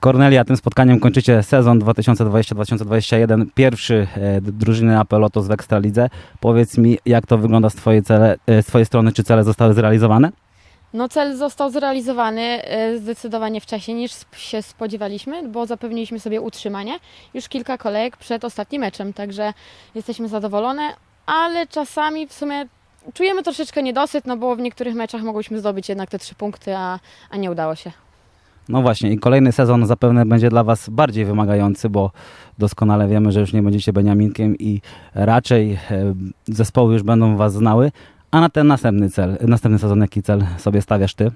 Kornelia, tym spotkaniem kończycie sezon 2020-2021, pierwszy e, drużyny AP Lotos w Ekstralidze. Powiedz mi, jak to wygląda z twojej, cele, e, z twojej strony, czy cele zostały zrealizowane? No cel został zrealizowany e, zdecydowanie wcześniej niż się spodziewaliśmy, bo zapewniliśmy sobie utrzymanie już kilka kolejek przed ostatnim meczem, także jesteśmy zadowolone, ale czasami w sumie czujemy troszeczkę niedosyt, no bo w niektórych meczach mogłyśmy zdobyć jednak te trzy punkty, a, a nie udało się. No właśnie, i kolejny sezon zapewne będzie dla Was bardziej wymagający, bo doskonale wiemy, że już nie będziecie Beniaminkiem i raczej e, zespoły już będą Was znały. A na ten następny cel, następny sezon, jaki cel sobie stawiasz Ty?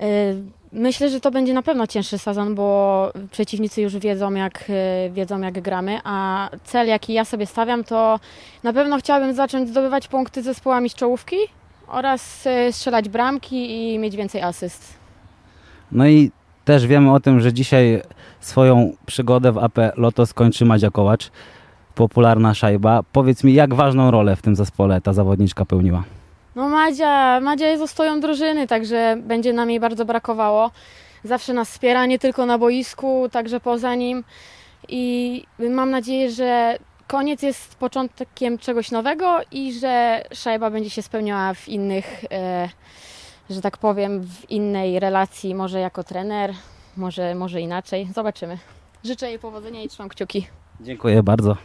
E, Myślę, że to będzie na pewno cięższy sezon, bo przeciwnicy już wiedzą jak, e, wiedzą, jak gramy, a cel, jaki ja sobie stawiam, to na pewno chciałabym zacząć zdobywać punkty z zespołami z czołówki oraz strzelać bramki i mieć więcej asyst. No i też wiemy o tym, że dzisiaj swoją przygodę w AP Loto skończy Madzia Kołacz, popularna szajba. Powiedz mi, jak ważną rolę w tym zespole ta zawodniczka pełniła? No Madzia, Madzia jest ostoją drużyny, także będzie nam jej bardzo brakowało. Zawsze nas wspiera, nie tylko na boisku, także poza nim. I mam nadzieję, że koniec jest początkiem czegoś nowego i że szajba będzie się spełniała w innych, e, że tak powiem, w innej relacji, może jako trener, może, może inaczej. Zobaczymy. Życzę jej powodzenia i trzymam kciuki. Dziękuję bardzo.